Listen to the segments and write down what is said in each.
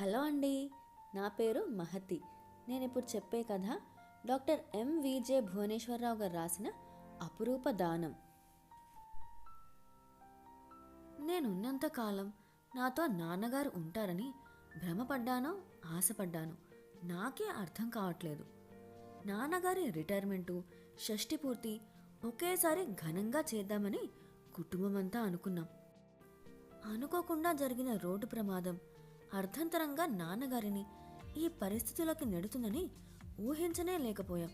Hello అండి నా పేరు మహతి. నేను ఇప్పుడు చెప్పే కథ డాక్టర్ ఎంవిజే భువనేశ్వరరావు గారు రాసిన అపురూప దానం. నేనున్నంతకాలం నాతో నాన్నగారు ఉంటారని భ్రమపడ్డానో ఆశపడ్డాను నాకే అర్థం కావట్లేదు. నాన్నగారి రిటైర్మెంటు షష్టి పూర్తి ఒకేసారి ఘనంగా చేద్దామని కుటుంబమంతా అనుకున్నాం. అనుకోకుండా జరిగిన రోడ్డు ప్రమాదం అర్ధంతరంగా నాన్నగారిని ఈ పరిస్థితులకు నెడుతుందని ఊహించనే లేకపోయాం.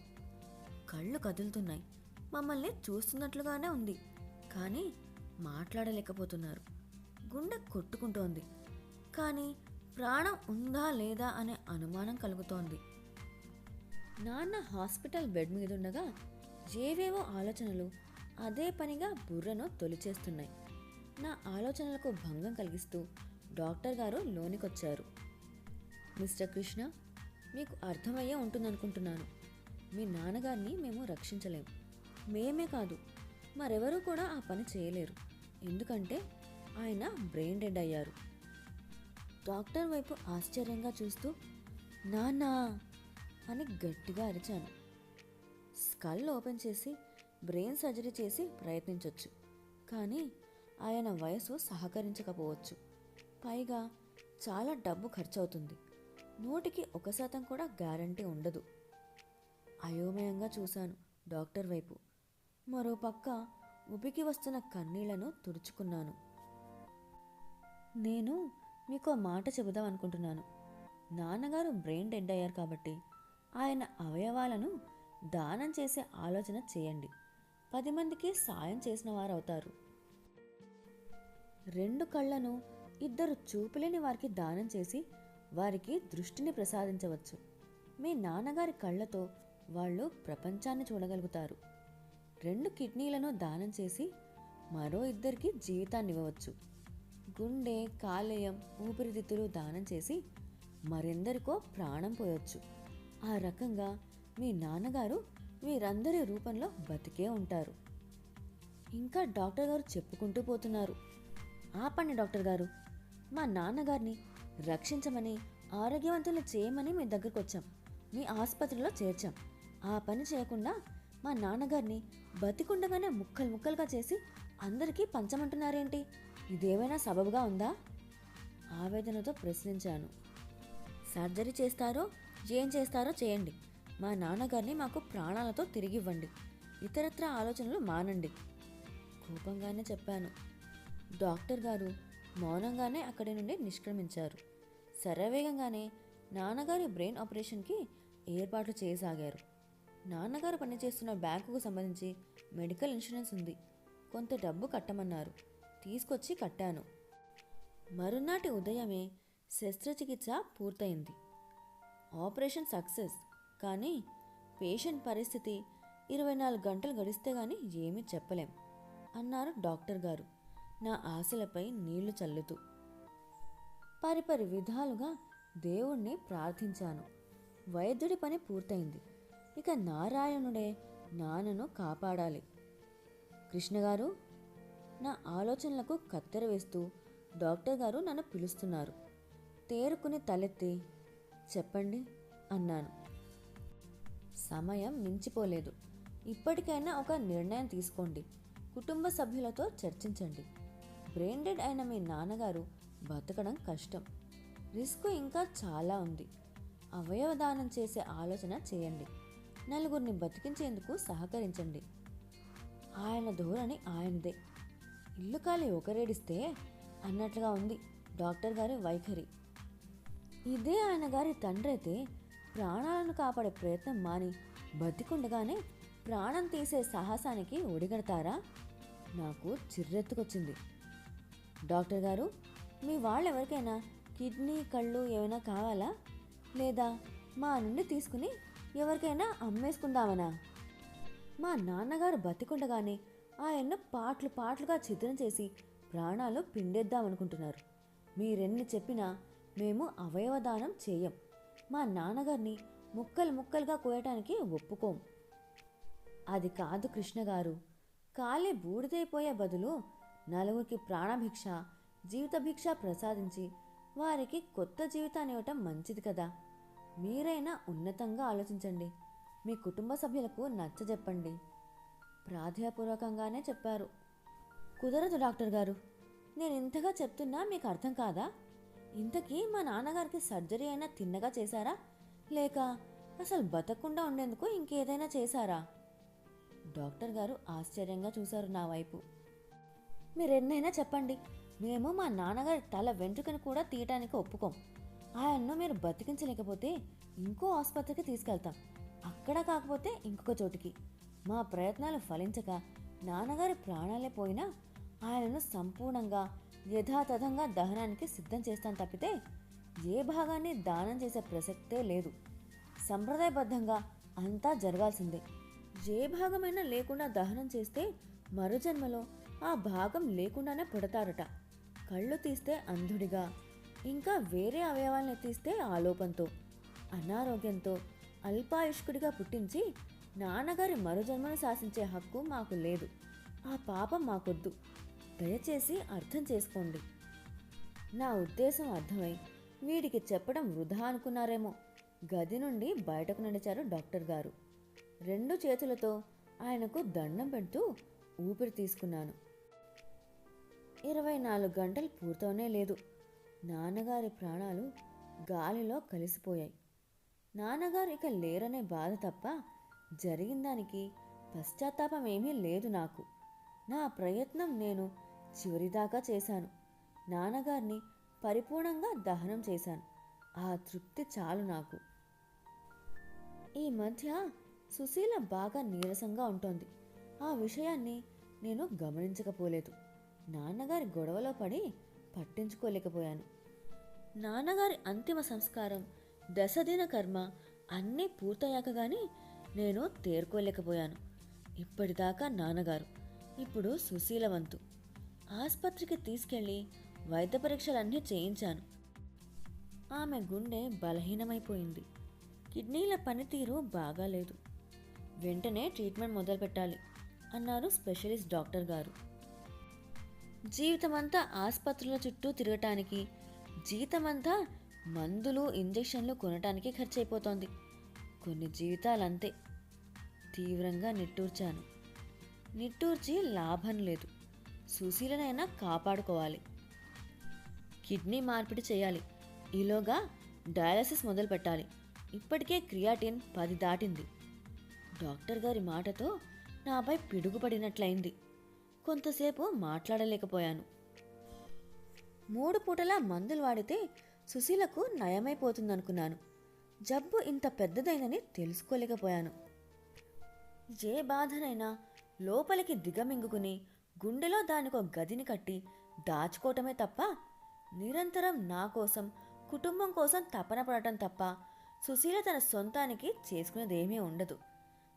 కళ్ళు కదులుతున్నాయి. మమ్మల్ని చూస్తున్నట్లుగానే ఉంది. కానీ మాట్లాడలేకపోతున్నారు. గుండె కొట్టుకుంటోంది. కానీ ప్రాణం ఉందా లేదా అనే అనుమానం కలుగుతోంది. నాన్న హాస్పిటల్ బెడ్ మీదుండగా ఏవేవో ఆలోచనలు అదే పనిగా బుర్రను తొలిచేస్తున్నాయి. నా ఆలోచనలకు భంగం కలిగిస్తూ డాక్టర్ గారు లోనికొచ్చారు. మిస్టర్ కృష్ణ మీకు అర్థమయ్యే ఉంటుందనుకుంటున్నాను. మీ నాన్నగారిని మేము రక్షించలేం. మేమే కాదు మరెవరూ కూడా ఆ పని చేయలేరు. ఎందుకంటే ఆయన బ్రెయిన్ డెడ్ అయ్యారు. డాక్టర్ వైపు ఆశ్చర్యంగా చూస్తూ నాన్నా అని గట్టిగా అరిచాను. స్కల్ ఓపెన్ చేసి బ్రెయిన్ సర్జరీ చేసి ప్రయత్నించవచ్చు కానీ ఆయన వయసు సహకరించకపోవచ్చు. పైగా చాలా డబ్బు ఖర్చవుతుంది. నూటికి ఒక శాతం కూడా గ్యారంటీ ఉండదు. అయోమయంగా చూశాను డాక్టర్ వైపు. మరోపక్క ఉబికి వస్తున్న కన్నీళ్ళను తుడుచుకున్నాను. నేను మీకు మాట చెబుదాం అనుకుంటున్నాను. నాన్నగారు బ్రెయిన్ డెడ్ అయ్యారు కాబట్టి ఆయన అవయవాలను దానం చేసే ఆలోచన చేయండి. పది మందికి సాయం చేసిన వారు అవుతారు రెండు కళ్ళను ఇద్దరు చూపులేని వారికి దానం చేసి వారికి దృష్టిని ప్రసాదించవచ్చు. మీ నాన్నగారి కళ్ళతో వాళ్ళు ప్రపంచాన్ని చూడగలుగుతారు. రెండు కిడ్నీలను దానం చేసి మరో ఇద్దరికి జీవితాన్ని ఇవ్వవచ్చు. గుండె కాలేయం ఊపిరితిత్తులు దానం చేసి మరెందరికో ప్రాణం పోయొచ్చు. ఆ రకంగా మీ నాన్నగారు వీరందరి రూపంలో బతికే ఉంటారు. ఇంకా డాక్టర్ గారు చెప్పుకుంటూ పోతున్నారు. ఆపండి డాక్టర్ గారు. మా నాన్నగారిని రక్షించమని ఆరోగ్యవంతులు చేయమని మీ దగ్గరకు వచ్చాం మీ ఆసుపత్రిలో చేర్చాం. ఆ పని చేయకుండా మా నాన్నగారిని బతికుండగానే ముక్కలు ముక్కలుగా చేసి అందరికీ పంచమంటున్నారేంటి? ఇదేమైనా సబబుగా ఉందా? ఆవేదనతో ప్రశ్నించాను. సర్జరీ చేస్తారో ఏం చేస్తారో చేయండి. మా నాన్నగారిని మాకు ప్రాణాలతో తిరిగివ్వండి. ఇతరత్ర ఆలోచనలు మానండి. కోపంగానే చెప్పాను. డాక్టర్ గారు మౌనంగానే అక్కడి నుండి నిష్క్రమించారు. శరవేగంగానే నాన్నగారి బ్రెయిన్ ఆపరేషన్కి ఏర్పాట్లు చేయసాగారు. నాన్నగారు పనిచేస్తున్న బ్యాంకుకు సంబంధించి మెడికల్ ఇన్సూరెన్స్ ఉంది. కొంత డబ్బు కట్టమన్నారు. తీసుకొచ్చి కట్టాను. మరునాటి ఉదయమే శస్త్రచికిత్స పూర్తయింది. ఆపరేషన్ సక్సెస్ కానీ పేషెంట్ పరిస్థితి ఇరవై నాలుగు గంటలు గడిస్తే కానీ ఏమీ చెప్పలేం అన్నారు డాక్టర్ గారు. నా ఆశలపై నీళ్ళు చల్లుతూ. పరిపరి విధాలుగా దేవుణ్ణి ప్రార్థించాను. వైద్యుడి పని పూర్తయింది. ఇక నారాయణుడే నాన్నను కాపాడాలి. కృష్ణగారు నా ఆలోచనలకు కత్తెర వేస్తూ డాక్టర్ గారు నన్ను పిలుస్తున్నారు. తేరుకుని తలెత్తి చెప్పండి అన్నాను. సమయం మించిపోలేదు. ఇప్పటికైనా ఒక నిర్ణయం తీసుకోండి. కుటుంబ సభ్యులతో చర్చించండి. బ్రెయిన్ డెడ్ అయిన మీ నాన్నగారు బతకడం కష్టం. రిస్క్ ఇంకా చాలా ఉంది. అవయవ దానం చేసే ఆలోచన చేయండి. నలుగురిని బతికించేందుకు సహకరించండి. ఆయన ధోరణి ఆయనదే. ఇల్లు కాలి ఒకరేడిస్తే అన్నట్లుగా ఉంది డాక్టర్ గారి వైఖరి. ఇదే ఆయన గారి తండ్రి అయితే ప్రాణాలను కాపాడే ప్రయత్నం మాని బతికుండగానే ప్రాణం తీసే సాహసానికి ఒడిగడతారా? నాకు చిర్రెత్తుకొచ్చింది. డాక్టర్ గారు మీ వాళ్ళు ఎవరికైనా కిడ్నీ కళ్ళు ఏమైనా కావాలా? లేదా మా నుండి తీసుకుని ఎవరికైనా అమ్మేసుకుందామనా? మా నాన్నగారు బతికుండగానే ఆయన్ను పాటలు పాటలుగా చిత్రం చేసి ప్రాణాలు పిండేద్దామనుకుంటున్నారు. మీరెన్ని చెప్పినా మేము అవయవదానం చేయం. మా నాన్నగారిని ముక్కలు ముక్కలుగా కోయటానికి ఒప్పుకోం. అది కాదు కృష్ణగారు. కాలి బూడిదైపోయే బదులు నలుగురికి ప్రాణభిక్ష జీవిత భిక్ష ప్రసాదించి వారికి కొత్త జీవితాన్ని ఇవ్వటం మంచిది కదా. మీరైనా ఉన్నతంగా ఆలోచించండి. మీ కుటుంబ సభ్యులకు నచ్చజెప్పండి ప్రాధాయపూర్వకంగానే చెప్పారు. కుదరదు డాక్టర్ గారు. నేను ఇంతగా చెప్తున్నా మీకు అర్థం కాదా? ఇంతకీ మా నాన్నగారికి సర్జరీ అయినా తిన్నగా చేశారా? లేక అసలు బతకకుండా ఉండేందుకు ఇంకేదైనా చేశారా? డాక్టర్ గారు ఆశ్చర్యంగా చూశారు నా వైపు. మీరెన్నైనా చెప్పండి. మేము మా నాన్నగారి తల వెంట్రుకను కూడా తీయటానికి ఒప్పుకోం. ఆయన్ను మీరు బతికించలేకపోతే ఇంకో ఆసుపత్రికి తీసుకెళ్తాం. అక్కడ కాకపోతే ఇంకొక చోటికి. మా ప్రయత్నాలు ఫలించక నాన్నగారి ప్రాణాలే పోయినా ఆయనను సంపూర్ణంగా యథాతథంగా దహనానికి సిద్ధం చేస్తాను తప్పితే ఏ భాగాన్ని దానం చేసే ప్రసక్తే లేదు. సంప్రదాయబద్ధంగా అంతా జరగాల్సిందే. ఏ భాగమైనా లేకుండా దహనం చేస్తే మరో జన్మలో ఆ భాగం లేకుండానే పుడతారట. కళ్ళు తీస్తే అంధుడిగా ఇంకా వేరే అవయవాలను తీస్తే ఆలోపంతో అనారోగ్యంతో అల్పాయుష్కుడిగా పుట్టించి నాన్నగారి మరుజన్మను శాసించే హక్కు మాకు లేదు. ఆ పాపం మాకొద్దు. దయచేసి అర్థం చేసుకోండి. నా ఉద్దేశం అర్థమై వీడికి చెప్పడం వృధా అనుకున్నారేమో. గది నుండి బయటకు నడిచారు డాక్టర్ గారు. రెండు చేతులతో ఆయనకు దండం పెడుతూ ఊపిరి తీసుకున్నాను. ఇరవై నాలుగు గంటలు పూర్తవనే లేదు. నాన్నగారి ప్రాణాలు గాలిలో కలిసిపోయాయి. నాన్నగారు ఇక లేరనే బాధ తప్ప జరిగిన దానికి పశ్చాత్తాపం ఏమీ లేదు నాకు. నా ప్రయత్నం నేను చివరిదాకా చేశాను. నాన్నగారిని పరిపూర్ణంగా దహనం చేశాను. ఆ తృప్తి చాలు నాకు. ఈ మధ్య సుశీల బాగా నీరసంగా ఉంటోంది. ఆ విషయాన్ని నేను గమనించకపోలేదు. నాన్నగారి గొడవలో పడి పట్టించుకోలేకపోయాను. నాన్నగారి అంతిమ సంస్కారం దశదిన కర్మ అన్నీ పూర్తయ్యాక కానీ నేను తేరుకోలేకపోయాను. ఇప్పటిదాకా నాన్నగారు ఇప్పుడు సుశీలవంతు. ఆసుపత్రికి తీసుకెళ్ళి వైద్య పరీక్షలన్నీ చేయించాను. ఆమె గుండె బలహీనమైపోయింది. కిడ్నీల పనితీరు బాగాలేదు. వెంటనే ట్రీట్మెంట్ మొదలుపెట్టాలి అన్నారు స్పెషలిస్ట్ డాక్టర్ గారు. జీవితమంతా ఆసుపత్రుల చుట్టూ తిరగటానికి జీవితమంతా మందులు ఇంజెక్షన్లు కొనటానికి ఖర్చయిపోతోంది కొన్ని జీవితాలంతే. తీవ్రంగా నిట్టూర్చాను. నిట్టూర్చి లాభం లేదు. సుశీలనైనా కాపాడుకోవాలి. కిడ్నీ మార్పిడి చేయాలి. ఈలోగా డయాలసిస్ మొదలు పెట్టాలి ఇప్పటికే క్రియాటిన్ పది దాటింది. డాక్టర్ గారి మాటతో నాపై పిడుగుపడినట్లయింది. కొంతసేపు మాట్లాడలేకపోయాను. మూడు పూటలా మందులు వాడితే సుశీలకు నయమైపోతుందనుకున్నాను. జబ్బు ఇంత పెద్దదైనని తెలుసుకోలేకపోయాను. ఏ బాధనైనా లోపలికి దిగమింగుకుని గుండెలో దానికో గదిని కట్టి దాచుకోవటమే తప్ప నిరంతరం నా కోసం కుటుంబం కోసం తపన పడటం తప్ప సుశీల తన సొంతానికి చేసుకునేదేమీ ఉండదు.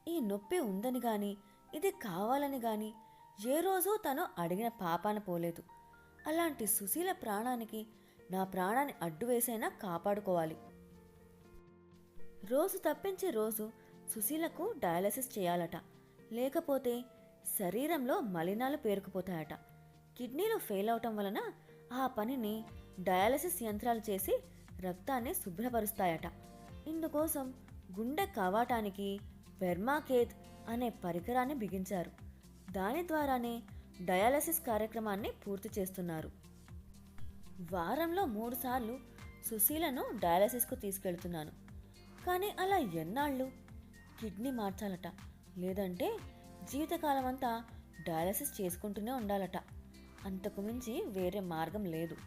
ఈ నొప్పి ఉందని కానీ ఇది కావాలని కానీ ఏ రోజు తను అడిగిన పాపాన పోలేదు. అలాంటి సుశీల ప్రాణానికి నా ప్రాణాన్ని అడ్డు వేసైనా కాపాడుకోవాలి. రోజు తప్పించి రోజు సుశీలకు డయాలసిస్ చేయాలట. లేకపోతే శరీరంలో మలినాలు పేరుకుపోతాయట. కిడ్నీలు ఫెయిల్ అవటం వలన ఆ పనిని డయాలసిస్ యంత్రాలు చేసి రక్తాన్ని శుభ్రపరుస్తాయట. ఇందుకోసం గుండె కవాటానికి వెర్మాకేత్ అనే పరికరాన్ని బిగించారు. దాని ద్వారానే డయాలసిస్ కార్యక్రమాన్ని పూర్తి చేస్తున్నారు. వారంలో మూడుసార్లు సుశీలను డయాలసిస్కు తీసుకెళ్తున్నాను. కానీ అలా ఎన్నాళ్ళు? కిడ్నీ మార్చాలట లేదంటే జీవితకాలం అంతా డయాలసిస్ చేసుకుంటూనే ఉండాలట. అంతకు మించి వేరే మార్గం లేదు.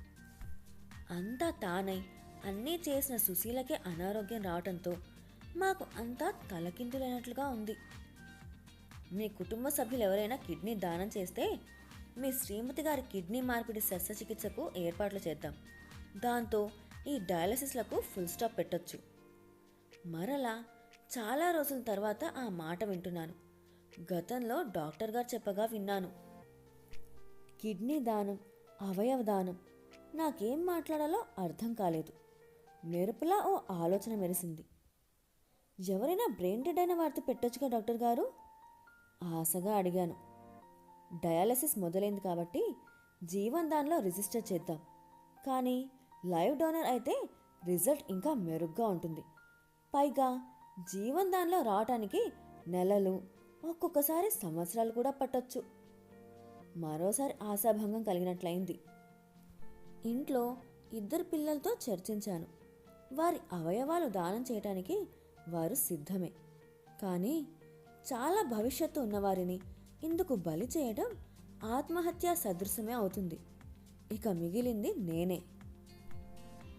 అంతా తానై అన్నీ చేసిన సుశీలకే అనారోగ్యం రావడంతో మాకు అంతా తలకిందులైనట్లుగా ఉంది. మీ కుటుంబ సభ్యులు ఎవరైనా కిడ్నీ దానం చేస్తే మీ శ్రీమతి గారి కిడ్నీ మార్పిడి శస్త్రచికిత్సకు ఏర్పాట్లు చేద్దాం. దాంతో ఈ డయాలసిస్లకు ఫుల్ స్టాప్ పెట్టొచ్చు. మరలా చాలా రోజుల తర్వాత ఆ మాట వింటున్నాను. గతంలో డాక్టర్ గారు చెప్పగా విన్నాను. కిడ్నీ దానం అవయవ దానం నాకేం మాట్లాడాలో అర్థం కాలేదు. మెరుపులా ఓ ఆలోచన మెరిసింది. ఎవరైనా బ్రెయిన్ డెడ్ అయిన వారితో పెట్టొచ్చుగా డాక్టర్ గారు? ఆశగా అడిగాను. డయాలసిస్ మొదలైంది కాబట్టి జీవన్ దానిలో రిజిస్టర్ చేద్దాం. కానీ లైవ్ డోనర్ అయితే రిజల్ట్ ఇంకా మెరుగ్గా ఉంటుంది. పైగా జీవన్ దానిలో రావటానికి నెలలు ఒక్కొక్కసారి సంవత్సరాలు కూడా పట్టొచ్చు. మరోసారి ఆశాభంగం కలిగినట్లయింది. ఇంట్లో ఇద్దరు పిల్లలతో చర్చించాను. వారి అవయవాలు దానం చేయటానికి వారు సిద్ధమే. కానీ చాలా భవిష్యత్తు ఉన్నవారిని ఇందుకు బలి చేయడం ఆత్మహత్య సదృశమే అవుతుంది. ఇక మిగిలింది నేనే.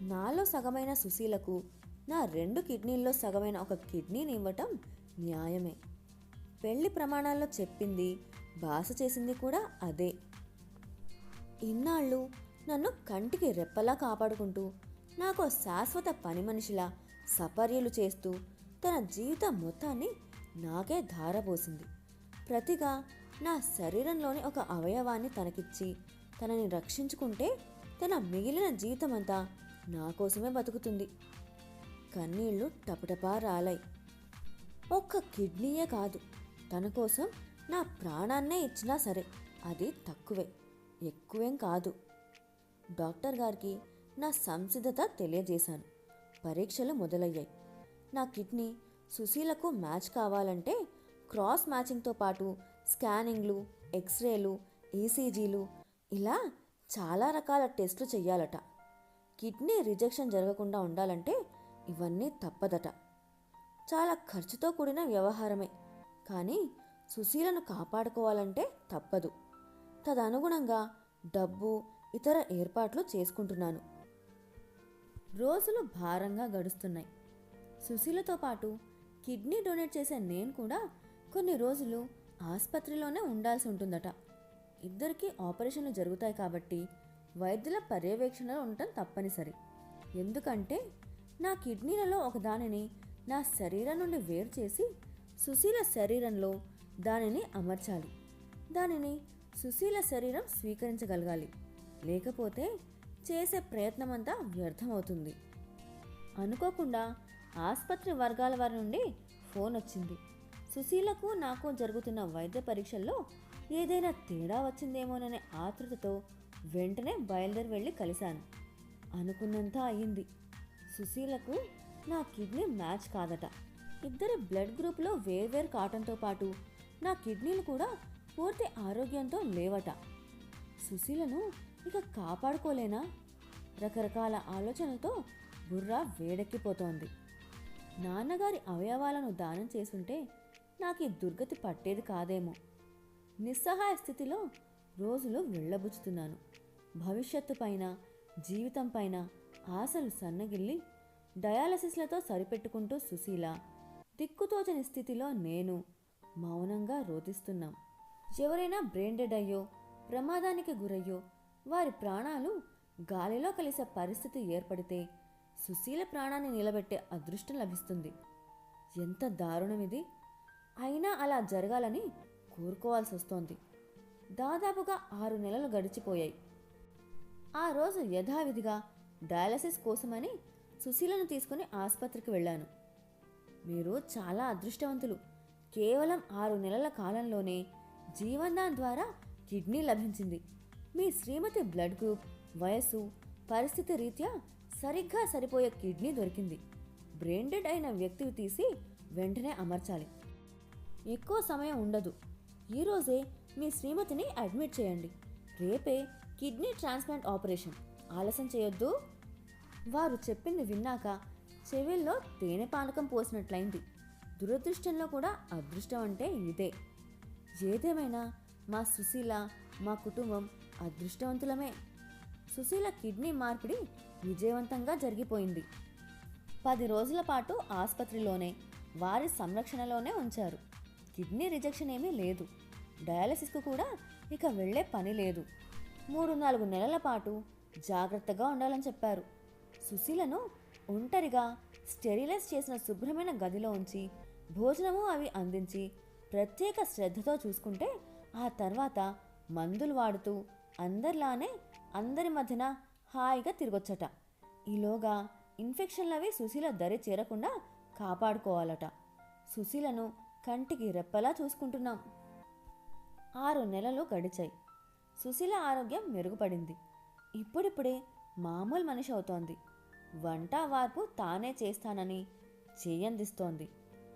నాలో సగమైన సుశీలకు నా రెండు కిడ్నీల్లో సగమైన ఒక కిడ్నీని ఇవ్వటం న్యాయమే. పెళ్ళి ప్రమాణాల్లో చెప్పింది భాష చేసింది కూడా అదే. ఇన్నాళ్ళు నన్ను కంటికి రెప్పలా కాపాడుకుంటూ నాకు శాశ్వత పని మనిషిలా సపర్యలు చేస్తూ తన జీవితం మొత్తాన్ని నాకే ధారపోసింది ప్రతిగా నా శరీరంలోని ఒక అవయవాన్ని తనకిచ్చి తనని రక్షించుకుంటే తన మిగిలిన జీవితమంతా నా కోసమే బతుకుతుంది. కన్నీళ్ళు టపటపా రాలాయి. ఒక్క కిడ్నీయే కాదు తన కోసం నా ప్రాణాన్నే ఇచ్చినా సరే అది తక్కువే ఎక్కువేం కాదు. డాక్టర్ గారికి నా సంసిద్ధత తెలియజేశాను. పరీక్షలు మొదలయ్యాయి. నా కిడ్నీ సుశీలకు మ్యాచ్ కావాలంటే క్రాస్ మ్యాచింగ్తో పాటు స్కానింగ్లు ఎక్స్రేలు ఈసీజీలు ఇలా చాలా రకాల టెస్టులు చెయ్యాలట. కిడ్నీ రిజెక్షన్ జరగకుండా ఉండాలంటే ఇవన్నీ తప్పదట. చాలా ఖర్చుతో కూడిన వ్యవహారమే. కానీ సుశీలను కాపాడుకోవాలంటే తప్పదు. తదనుగుణంగా డబ్బు ఇతర ఏర్పాట్లు చేసుకుంటున్నాను. రోజులు భారంగా గడుస్తున్నాయి. సుశీలతో పాటు కిడ్నీ డొనేట్ చేసే నేను కూడా కొన్ని రోజులు ఆసుపత్రిలోనే ఉండాల్సి ఉంటుందట. ఇద్దరికీ ఆపరేషన్లు జరుగుతాయి కాబట్టి వైద్యుల పర్యవేక్షణలో ఉండటం తప్పనిసరి. ఎందుకంటే నా కిడ్నీలలో ఒకదానిని నా శరీరం నుండి వేరు చేసి సుశీల శరీరంలో దానిని అమర్చాలి. దానిని సుశీల శరీరం స్వీకరించగలగాలి. లేకపోతే చేసే ప్రయత్నమంతా వ్యర్థమవుతుంది. అనుకోకుండా ఆసుపత్రి వర్గాల వారి నుండి ఫోన్ వచ్చింది. సుశీలకు నాకు జరుగుతున్న వైద్య పరీక్షల్లో ఏదైనా తేడా వచ్చిందేమోననే ఆతృతతో వెంటనే బయలుదేరి వెళ్ళి కలిశాను. అనుకున్నంత అయ్యింది సుశీలకు నా కిడ్నీ మ్యాచ్ కాదట. ఇద్దరి బ్లడ్ గ్రూప్లో వేర్వేరు కావటంతో పాటు నా కిడ్నీలు కూడా పూర్తి ఆరోగ్యంతో లేవట. సుశీలను ఇక కాపాడుకోలేనా? రకరకాల ఆలోచనలతో బుర్ర వేడెక్కిపోతోంది. నాన్నగారి అవయవాలను దానం చేసుంటే నాకు ఈ దుర్గతి పట్టేది కాదేమో. నిస్సహాయ స్థితిలో రోజులు వెళ్ళబుచ్చుతున్నాను. భవిష్యత్తు పైన జీవితం పైన ఆశలు సన్నగిల్లి డయాలసిస్లతో సరిపెట్టుకుంటూ సుశీల దిక్కుతోచని స్థితిలో నేను మౌనంగా రోధిస్తున్నాం. ఎవరైనా బ్రెయిన్డెడ్ అయ్యో ప్రమాదానికి గురయ్యో వారి ప్రాణాలు గాలిలో కలిసే పరిస్థితి ఏర్పడితే సుశీల ప్రాణాన్ని నిలబెట్టే అదృష్టం లభిస్తుంది. ఎంత దారుణం ఇది అయినా అలా జరగాలని కోరుకోవాల్సి వస్తోంది దాదాపుగా ఆరు నెలలు గడిచిపోయాయి. ఆ రోజు యథావిధిగా డయాలసిస్ కోసమని సుశీలను తీసుకుని ఆసుపత్రికి వెళ్ళాను. మీరు చాలా అదృష్టవంతులు. కేవలం ఆరు నెలల కాలంలోనే జీవన్దాన్ ద్వారా కిడ్నీ లభించింది. మీ శ్రీమతి బ్లడ్ గ్రూప్ వయస్సు పరిస్థితి రీత్యా సరిగ్గా సరిపోయే కిడ్నీ దొరికింది. బ్రెయిన్ డెడ్ అయిన వ్యక్తివి తీసి వెంటనే అమర్చాలి. ఎక్కువ సమయం ఉండదు. ఈరోజే మీ శ్రీమతిని అడ్మిట్ చేయండి. రేపే కిడ్నీ ట్రాన్స్ప్లాంట్ ఆపరేషన్. ఆలస్యం చేయొద్దు. వారు చెప్పింది విన్నాక చెవిల్లో తేనె పానకం పోసినట్లయింది. దురదృష్టంలో కూడా అదృష్టం అంటే ఇదే. ఏదేమైనా మా సుశీల మా కుటుంబం అదృష్టవంతులమే. సుశీల కిడ్నీ మార్పిడి విజయవంతంగా జరిగిపోయింది. పది రోజుల పాటు ఆసుపత్రిలోనే వారి సంరక్షణలోనే ఉంచారు. కిడ్నీ రిజెక్షన్ ఏమీ లేదు. డయాలసిస్కు కూడా ఇక వెళ్ళే పని లేదు. మూడు నాలుగు నెలల పాటు జాగ్రత్తగా ఉండాలని చెప్పారు. సుశీలను ఒంటరిగా స్టెరిలైజ్ చేసిన శుభ్రమైన గదిలో ఉంచి భోజనము అవి అందించి ప్రత్యేక శ్రద్ధతో చూసుకుంటే ఆ తర్వాత మందులు వాడుతూ అందరిలానే అందరి మధ్యన హాయిగా తిరగొచ్చట. ఈలోగా ఇన్ఫెక్షన్లవి సుశీల దరి చేరకుండా కాపాడుకోవాలట. సుశీలను కంటికి రెప్పలా చూసుకుంటున్నాం. ఆరు నెలలు గడిచాయి. సుశీల ఆరోగ్యం మెరుగుపడింది. ఇప్పుడిప్పుడే మామూలు మనిషి అవుతోంది. వంట వార్పు తానే చేస్తానని చేయందిస్తోంది.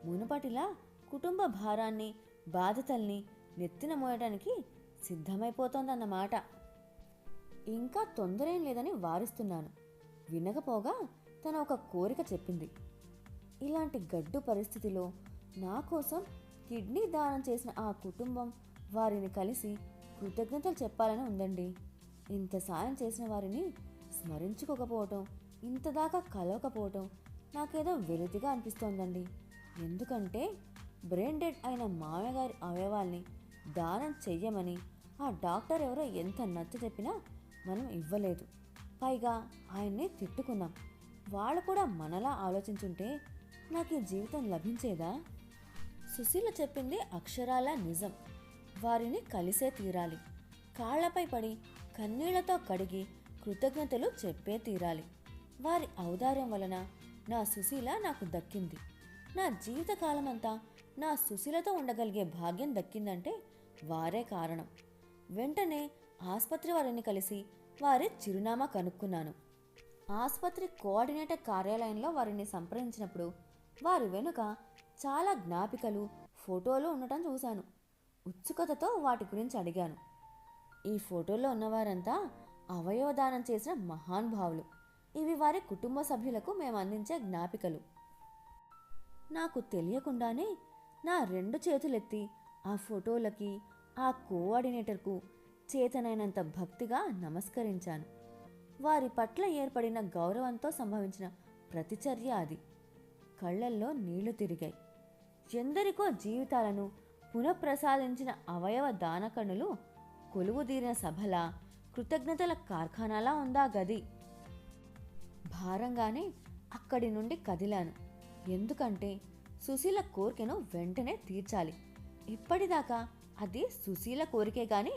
మునుపటిలా కుటుంబ భారాన్ని బాధ్యతల్ని నెత్తిన మోయడానికి సిద్ధమైపోతోందన్నమాట. ఇంకా తొందరేం లేదని వారిస్తున్నాను. వినకపోగా తన ఒక కోరిక చెప్పింది. ఇలాంటి గడ్డు పరిస్థితిలో నా కోసం కిడ్నీ దానం చేసిన ఆ కుటుంబం వారిని కలిసి కృతజ్ఞతలు చెప్పాలని ఉందండి. ఇంత సాయం చేసిన వారిని స్మరించుకోకపోవటం ఇంతదాకా కలవకపోవటం నాకేదో వెలితిగా అనిపిస్తోందండి. ఎందుకంటే బ్రెయిన్ డెడ్ అయిన మామగారి అవయవాల్ని దానం చెయ్యమని ఆ డాక్టర్ ఎవరో ఎంత నచ్చ చెప్పినా మనం ఇవ్వలేదు. పైగా ఆయన్ని తిట్టుకున్నాం. వాళ్ళు కూడా మనలా ఆలోచించుంటే నాకు ఈ జీవితం లభించేదా? సుశీల చెప్పింది అక్షరాల నిజం. వారిని కలిసే తీరాలి. కాళ్ళపై పడి కన్నీళ్ళతో కడిగి కృతజ్ఞతలు చెప్పే తీరాలి. వారి ఔదార్యం వలన నా సుశీల నాకు దక్కింది. నా జీవితకాలమంతా నా సుశీలతో ఉండగలిగే భాగ్యం దక్కిందంటే వారే కారణం. వెంటనే ఆసుపత్రి వారిని కలిసి వారి చిరునామా కనుక్కున్నాను. ఆసుపత్రి కోఆర్డినేటర్ కార్యాలయంలో వారిని సంప్రదించినప్పుడు వారి వెనుక చాలా జ్ఞాపికలు ఫోటోలు ఉండటం చూశాను. ఉత్సుకతతో వాటి గురించి అడిగాను. ఈ ఫోటోలో ఉన్నవారంతా అవయవదానం చేసిన మహానుభావులు ఇవి వారి కుటుంబ సభ్యులకు మేము అందించే జ్ఞాపికలు. నాకు తెలియకుండానే నా రెండు చేతులెత్తి ఆ ఫోటోలకి ఆ కోఆర్డినేటర్కు చేతనైనంత భక్తిగా నమస్కరించాను. వారి పట్ల ఏర్పడిన గౌరవంతో సంభవించిన ప్రతిచర్య అది. కళ్ళల్లో నీళ్ళు తిరిగాయి. ఎందరికో జీవితాలను పునఃప్రసాదించిన అవయవ దానకణులు కొలువుదీరిన సభల కృతజ్ఞతల కార్ఖానాలా ఉందా గది? భారంగానే అక్కడి నుండి కదిలాను. ఎందుకంటే సుశీల కోరికను వెంటనే తీర్చాలి. ఇప్పటిదాకా అది సుశీల కోరికే కానీ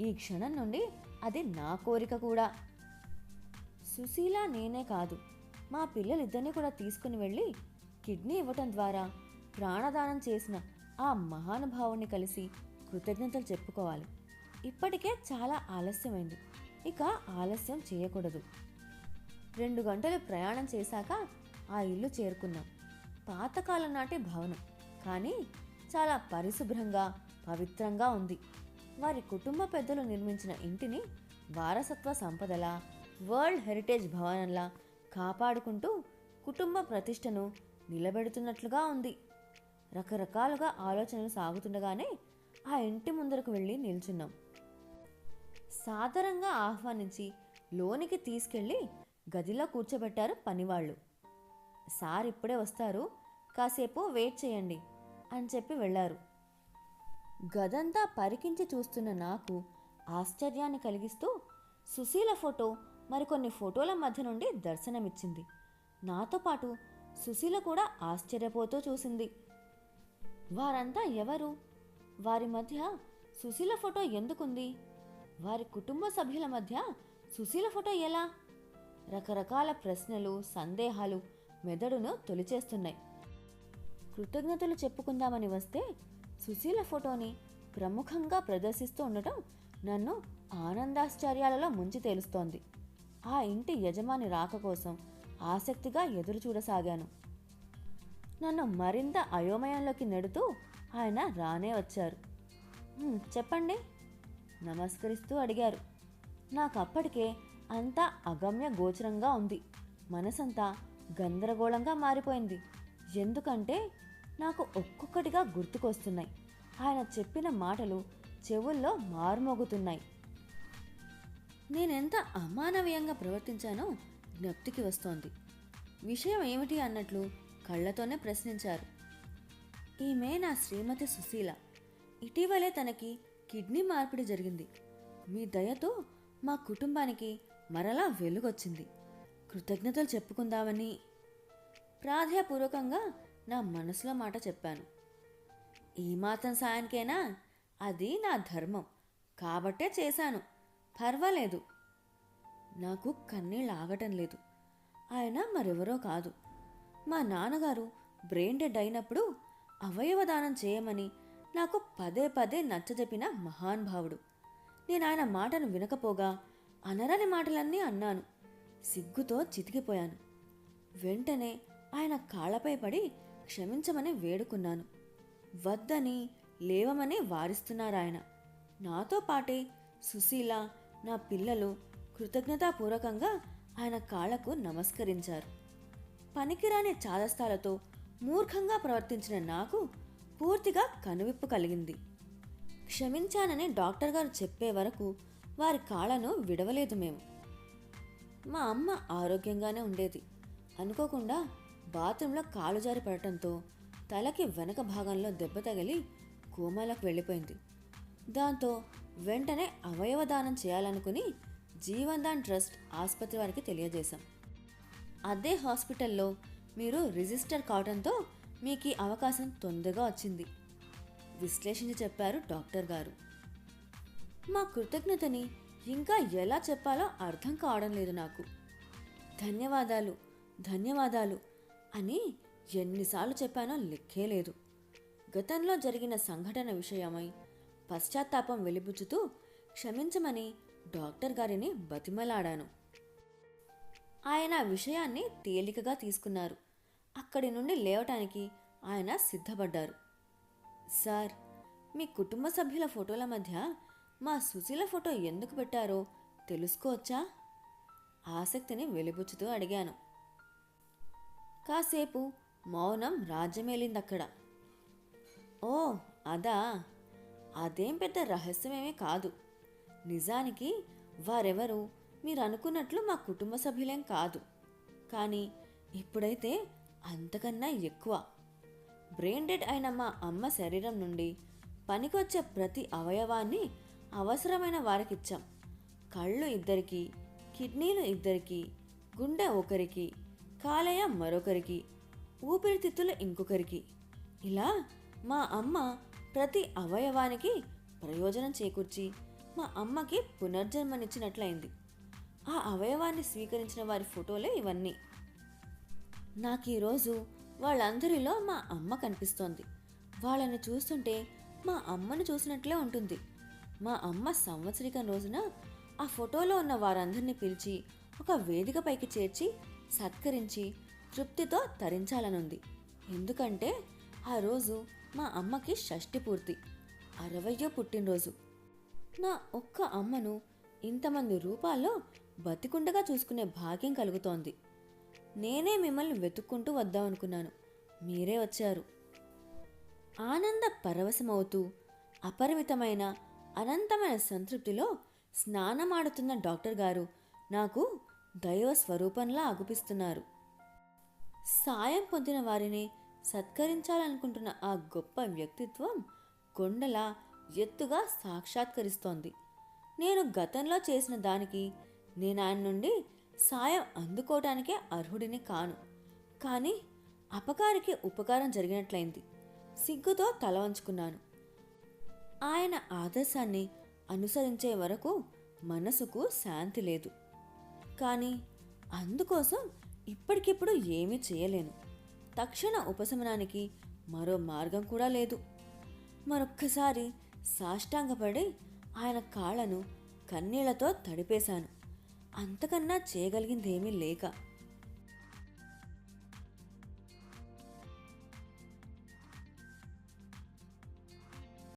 ఈ క్షణం నుండి అది నా కోరిక కూడా. సుశీల నేనే కాదు. మా పిల్లలిద్దరినీ కూడా తీసుకుని వెళ్ళి కిడ్నీ ఇవ్వటం ద్వారా ప్రాణదానం చేసిన ఆ మహానుభావుని కలిసి కృతజ్ఞతలు చెప్పుకోవాలి. ఇప్పటికే చాలా ఆలస్యమైంది. ఇక ఆలస్యం చేయకూడదు. రెండు గంటలు ప్రయాణం చేశాక ఆ ఇల్లు చేరుకున్నాం. పాతకాలం నాటి భవనం. కానీ చాలా పరిశుభ్రంగా పవిత్రంగా ఉంది. వారి కుటుంబ పెద్దలు నిర్మించిన ఇంటిని వారసత్వ సంపదల వరల్డ్ హెరిటేజ్ భవనంలా కాపాడుకుంటూ కుటుంబ ప్రతిష్టను నిలబెడుతున్నట్లుగా ఉంది. రకరకాలుగా ఆలోచనలు సాగుతుండగానే ఆ ఇంటి ముందరకు వెళ్ళి నిల్చున్నాం. సాదరంగా ఆహ్వానించి లోనికి తీసుకెళ్ళి గదిలో కూర్చోబెట్టారు పనివాళ్ళు. సార్ ఇప్పుడే వస్తారు. కాసేపు వెయిట్ చేయండి అని చెప్పి వెళ్ళారు. గదంతా పరికించి చూస్తున్న నాకు ఆశ్చర్యాన్ని కలిగిస్తూ సుశీల ఫోటో మరికొన్ని ఫోటోల మధ్య నుండి దర్శనమిచ్చింది. నాతో పాటు సుశీల కూడా ఆశ్చర్యపోతూ చూసింది. వారంతా ఎవరు? వారి మధ్య సుశీల ఫోటో ఎందుకుంది? వారి కుటుంబ సభ్యుల మధ్య సుశీల ఫోటో ఎలా? రకరకాల ప్రశ్నలు సందేహాలు మెదడును తొలిచేస్తున్నాయి. కృతజ్ఞతలు చెప్పుకుందామని వస్తే సుశీల ఫోటోని ప్రముఖంగా ప్రదర్శిస్తూ ఉండటం నన్ను ఆనందాశ్చర్యాలలో ముంచి తేలుస్తోంది. ఆ ఇంటి యజమాని రాక కోసం ఆసక్తిగా ఎదురు చూడసాగాను నన్ను మరింత అయోమయంలోకి నెడుతూ ఆయన రానే వచ్చారు. చెప్పండి నమస్కరిస్తూ అడిగారు. నాకు అప్పటికే అంతా అగమ్య గోచరంగా ఉంది. మనసంతా గందరగోళంగా మారిపోయింది. ఎందుకంటే నాకు ఒక్కొక్కటిగా గుర్తుకొస్తున్నాయి. ఆయన చెప్పిన మాటలు చెవుల్లో మారుమోగుతున్నాయి. నేనెంత అమానవీయంగా ప్రవర్తించానో జ్ఞప్తికి వస్తోంది. విషయం ఏమిటి అన్నట్లు కళ్ళతోనే ప్రశ్నించారు. ఈమె నా శ్రీమతి సుశీల. ఇటీవలే తనకి కిడ్నీ మార్పిడి జరిగింది. మీ దయతో మా కుటుంబానికి మరలా వెలుగొచ్చింది. కృతజ్ఞతలు చెప్పుకుందామని ప్రాధాయపూర్వకంగా నా మనసులో మాట చెప్పాను. ఈ మాత్రం సాయానికైనా? అది నా ధర్మం. కాబట్టే చేశాను. పర్వాలేదు. నాకు కన్నీళ్ళు ఆగటం లేదు. ఆయన మరెవరో కాదు. మా నాన్నగారు బ్రెయిన్ డెడ్ అయినప్పుడు అవయవ దానం చేయమని నాకు పదే పదే నచ్చజెప్పిన మహానుభావుడు నేను ఆయన మాటను వినకపోగా అనరాని మాటలన్నీ అన్నాను. సిగ్గుతో చితికిపోయాను. వెంటనే ఆయన కాళ్ళపై పడి క్షమించమని వేడుకున్నాను. వద్దని లేవమని వారిస్తున్నారాయన. నాతో పాటే సుశీల నా పిల్లలు కృతజ్ఞతాపూర్వకంగా ఆయన కాళ్ళకు నమస్కరించారు. పనికిరాని చాదస్తాలతో మూర్ఖంగా ప్రవర్తించిన నాకు పూర్తిగా కనువిప్పు కలిగింది. క్షమించానని డాక్టర్ గారు చెప్పే వరకు వారి కాళ్ళను విడవలేదు మేము. మా అమ్మ ఆరోగ్యంగానే ఉండేది. అనుకోకుండా బాత్రూంలో కాలు జారి పడటంతో తలకి వెనక భాగంలో దెబ్బ తగిలి కోమాలకు వెళ్ళిపోయింది. దాంతో వెంటనే అవయవ దానం చేయాలనుకుని జీవన్ దాన్ ట్రస్ట్ ఆసుపత్రి వారికి తెలియజేశాం. అదే హాస్పిటల్లో మీరు రిజిస్టర్ కావడంతో మీకు ఈ అవకాశం తొందరగా వచ్చింది విశ్లేషించి చెప్పారు డాక్టర్ గారు. మా కృతజ్ఞతని ఇంకా ఎలా చెప్పాలో అర్థం కావడం లేదు నాకు. ధన్యవాదాలు ధన్యవాదాలు. అని ఎన్నిసార్లు చెప్పానో లెక్కే లేదు. గతంలో జరిగిన సంఘటన విషయమై పశ్చాత్తాపం వెలిబుచ్చుతూ క్షమించమని డాక్టర్ గారిని బతిమలాడాను. ఆయన ఆ విషయాన్ని తేలికగా తీసుకున్నారు. అక్కడి నుండి లేవటానికి ఆయన సిద్ధపడ్డారు. సార్ మీ కుటుంబ సభ్యుల ఫోటోల మధ్య మా సుశీల ఫోటో ఎందుకు పెట్టారో తెలుసుకోవచ్చా? ఆసక్తిని వెలిబుచ్చుతూ అడిగాను. కాసేపు మౌనం రాజ్యమేలిందక్కడ. ఓ అదా. అదేం పెద్ద రహస్యమేమీ కాదు. నిజానికి వారెవరు మీరు అనుకున్నట్లు మా కుటుంబ సభ్యులేం కాదు. కానీ ఇప్పుడైతే అంతకన్నా ఎక్కువ. బ్రెయిన్ డెడ్ అయిన మా అమ్మ శరీరం నుండి పనికొచ్చే ప్రతి అవయవాన్ని అవసరమైన వారికిచ్చాం. కళ్ళు ఇద్దరికి కిడ్నీలు ఇద్దరికి గుండె ఒకరికి కాలేయం మరొకరికి ఊపిరితిత్తులు ఇంకొకరికి. ఇలా మా అమ్మ ప్రతి అవయవానికి ప్రయోజనం చేకూర్చి మా అమ్మకి పునర్జన్మనిచ్చినట్లయింది. ఆ అవయవాన్ని స్వీకరించిన వారి ఫోటోలే ఇవన్నీ. నాకు ఈరోజు వాళ్ళందరిలో మా అమ్మ కనిపిస్తోంది. వాళ్ళని చూస్తుంటే మా అమ్మను చూసినట్లే ఉంటుంది. మా అమ్మ సంవత్సరికం రోజున ఆ ఫోటోలో ఉన్న వారందరినీ పిలిచి ఒక వేదికపైకి చేర్చి సత్కరించి తృప్తితో తరించాలనుంది. ఎందుకంటే ఆ రోజు మా అమ్మకి షష్టి పూర్తి అరవయో పుట్టినరోజు. నా ఒక్క అమ్మను ఇంతమంది రూపాల్లో బతికుండగా చూసుకునే భాగ్యం కలుగుతోంది. నేనే మిమ్మల్ని వెతుక్కుంటూ వద్దామనుకున్నాను. మీరే వచ్చారు. ఆనంద పరవశమవుతూ అపరిమితమైన అనంతమైన సంతృప్తిలో స్నానమాడుతున్న డాక్టర్ గారు నాకు దైవ స్వరూపంలా అగుపిస్తున్నారు సాయం పొందిన వారిని సత్కరించాలనుకుంటున్న ఆ గొప్ప వ్యక్తిత్వం కొండలా ఎత్తుగా సాక్షాత్కరిస్తోంది. నేను గతంలో చేసిన దానికి నేను ఆయన నుండి సాయం అందుకోవటానికే అర్హుడిని కాను. కానీ అపకారికి ఉపకారం జరిగినట్లయింది. సిగ్గుతో తల వంచుకున్నాను. ఆయన ఆదర్శాన్ని అనుసరించే వరకు మనసుకు శాంతి లేదు. కానీ అందుకోసం ఇప్పటికిప్పుడు ఏమీ చేయలేను. తక్షణ ఉపశమనానికి మరో మార్గం కూడా లేదు. మరొక్కసారి సాష్టాంగపడి ఆయన కాళ్ళను కన్నీళ్ళతో తడిపేశాను. అంతకన్నా చేయగలిగిందేమీ లేక